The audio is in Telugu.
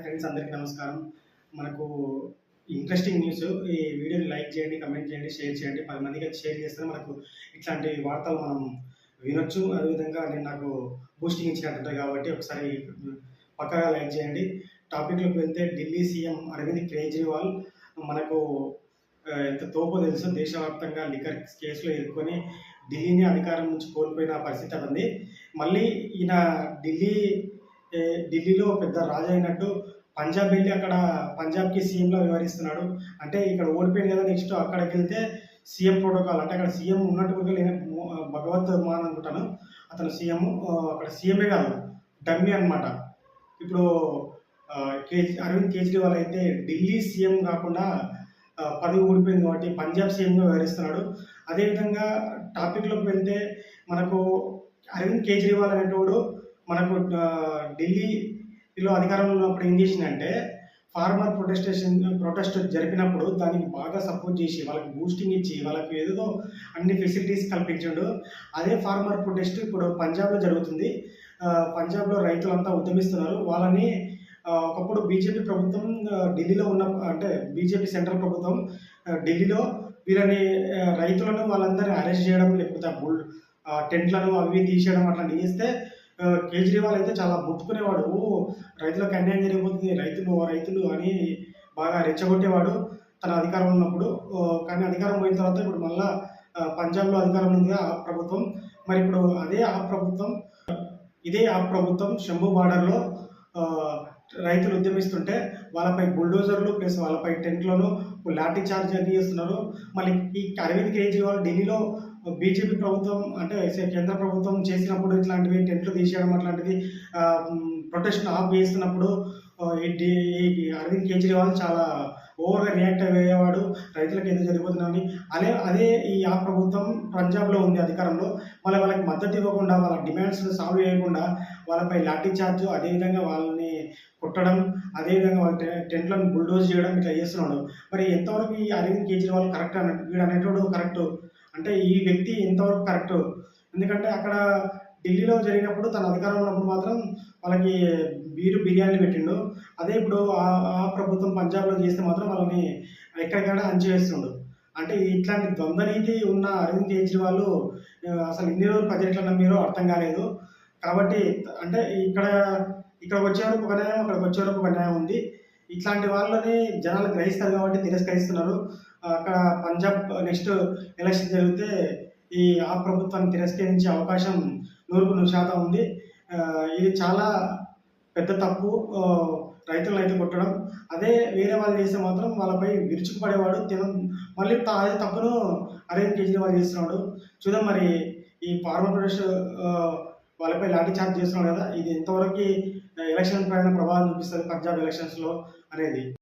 ఫ్రెండ్స్ అందరికీ నమస్కారం. మనకు ఇంట్రెస్టింగ్ న్యూస్ ఈ వీడియోని లైక్ చేయండి కమెంట్ చేయండి షేర్ చేయండి. పది మందికి అది షేర్ చేస్తే మనకు ఇట్లాంటి వార్తలు మనం వినొచ్చు. అదేవిధంగా నేను నాకు బూస్టింగ్ ఇచ్చినట్టు కాబట్టి ఒకసారి పక్కగా లైక్ చేయండి. టాపిక్లోకి వెళ్తే ఢిల్లీ సీఎం అరవింద్ కేజ్రీవాల్ మనకు ఎంత తోపో తెలుసు దేశవ్యాప్తంగా లిక్కర్ కేసులో ఇరుక్కొని ఢిల్లీని అధికారం నుంచి కోల్పోయిన పరిస్థితి అది ఉంది మళ్ళీ ఈయన ఢిల్లీ ఢిల్లీలో పెద్ద రాజు అయినట్టు పంజాబ్ వెళ్ళి అక్కడ పంజాబ్కి సీఎంలో వ్యవహరిస్తున్నాడు. అంటే ఇక్కడ ఓడిపోయింది కదా నెక్స్ట్ అక్కడికి వెళ్తే సీఎం ప్రోటోకాల్ అంటే అక్కడ సీఎం ఉన్నట్టు నేను భగవత్ మాన్ అనుకుంటాను. అతను సీఎం అక్కడ సీఎంఏ కాదు డమ్మీ అన్నమాట. ఇప్పుడు కేజ్ అరవింద్ కేజ్రీవాల్ అయితే ఢిల్లీ సీఎం కాకుండా పది ఊడిపోయింది కాబట్టి పంజాబ్ సీఎంగా వ్యవహరిస్తున్నాడు. అదేవిధంగా టాపిక్లోకి వెళ్తే మనకు అరవింద్ కేజ్రీవాల్ అనేటోడు మనకు ఢిల్లీలో అధికారంలో ఉన్నప్పుడు ఏం చేసిందంటే ఫార్మర్ ప్రొటెస్టేషన్ ప్రొటెస్ట్ జరిపినప్పుడు దానికి బాగా సపోర్ట్ చేసి వాళ్ళకి బూస్టింగ్ ఇచ్చి వాళ్ళకి ఏదో అన్ని ఫెసిలిటీస్ కల్పించాడు. అదే ఫార్మర్ ప్రొటెస్ట్ ఇప్పుడు పంజాబ్లో జరుగుతుంది. పంజాబ్లో రైతులంతా ఉద్యమిస్తున్నారు. వాళ్ళని ఒకప్పుడు బీజేపీ ప్రభుత్వం ఢిల్లీలో ఉన్న అంటే బీజేపీ సెంట్రల్ ప్రభుత్వం ఢిల్లీలో వీళ్ళని రైతులను వాళ్ళందరినీ అరెస్ట్ చేయడం లేకపోతే బుల్ టెంట్లను అవి తీసేయడం అట్లాంటివి చేస్తే కేజ్రీవాల్ అయితే చాలా ముట్టుకునేవాడు "ఓ, రైతులకు అన్యాయం జరిగిపోతుంది రైతులు రైతులు అని బాగా రెచ్చగొట్టేవాడు తన అధికారం ఉన్నప్పుడు. కానీ అధికారం పోయిన తర్వాత ఇప్పుడు మళ్ళా పంజాబ్లో అధికారం ఉంది ఆ ప్రభుత్వం. మరి ఇప్పుడు అదే ఆ ప్రభుత్వం ఇదే ఆ ప్రభుత్వం శంభు బార్డర్లో రైతులు ఉద్యమిస్తుంటే వాళ్ళపై బుల్డోజర్లు ప్లస్ వాళ్ళపై టెంట్లను లాఠీ చార్జ్ అది చేస్తున్నారు. మళ్ళీ ఈ అరవింద్ కేజ్రీవాల్ ఢిల్లీలో బీజేపీ ప్రభుత్వం అంటే కేంద్ర ప్రభుత్వం చేసినప్పుడు ఇట్లాంటివి టెంట్లు తీసేయడం అట్లాంటివి ప్రొటెస్ట్ ఆఫ్ చేస్తున్నప్పుడు అరవింద్ కేజ్రీవాల్ చాలా ఓవర్గా రియాక్ట్ అయ్యేవాడు రైతులకు ఎందుకు జరిగిపోతున్నామని అదే అదే ఈ ఆ ప్రభుత్వం పంజాబ్లో ఉంది అధికారంలో. మళ్ళీ వాళ్ళకి మద్దతు ఇవ్వకుండా వాళ్ళ డిమాండ్స్ సాల్వ్ చేయకుండా వాళ్ళపై లాఠీ చార్జ్ అదేవిధంగా వాళ్ళని కుట్టడం అదేవిధంగా వాళ్ళ టెంట్లను బుల్డోజ్ చేయడం ఇట్లా చేస్తున్నాడు. మరి ఎంతవరకు ఈ అరవింద్ కేజ్రీవాల్ కరెక్ట్ అన్నట్టు వీడు అనేటోడు కరెక్ట్ అంటే ఈ వ్యక్తి ఎంతవరకు కరెక్ట్ ఎందుకంటే అక్కడ ఢిల్లీలో జరిగినప్పుడు తన అధికారంలో ఉన్నప్పుడు మాత్రం వాళ్ళకి బీరు బిర్యానీ పెట్టిండు. అదే ఇప్పుడు ఆ ఆ ప్రభుత్వం పంజాబ్లో చేస్తే మాత్రం వాళ్ళని ఎక్కడికక్కడ అంచేస్తుండు అంటే ఇట్లాంటి ద్వంద్వ నీతి ఉన్న అరవింద్ కేజ్రీవాల్ అసలు ఇన్ని రోజులు ప్రజలు మీరు అర్థం కాలేదు. కాబట్టి అంటే ఇక్కడ ఇక్కడ వచ్చేవరకు ఒక న్యాయం అక్కడికి వచ్చేవరకు ఒక న్యాయం ఉంది. ఇట్లాంటి వాళ్ళని జనాలు గ్రహిస్తారు కాబట్టి తిరస్కరిస్తున్నారు. అక్కడ పంజాబ్ నెక్స్ట్ ఎలక్షన్ జరిగితే ఈ ఆ ప్రభుత్వాన్ని తిరస్కరించే అవకాశం నూరుకు నూరు శాతం ఉంది. ఇది చాలా పెద్ద తప్పు. రైతులను అయితే కొట్టడం. అదే వేరే వాళ్ళు చేస్తే మాత్రం వాళ్ళపై విరుచుకుపడేవాడు తిన. మళ్ళీ అదే తప్పును అరవింద్ కేజ్రీవాల్ చేస్తున్నాడు. చూద్దాం మరి ఈ ఫార్మర్ ప్రొడక్ట్స్ వాళ్ళపై లాఠీ చార్జ్ చేస్తున్నాడు కదా ఇది ఎంతవరకు ఎలక్షన్ పైన ప్రభావం చూపిస్తుంది పంజాబ్ ఎలక్షన్స్లో అనేది.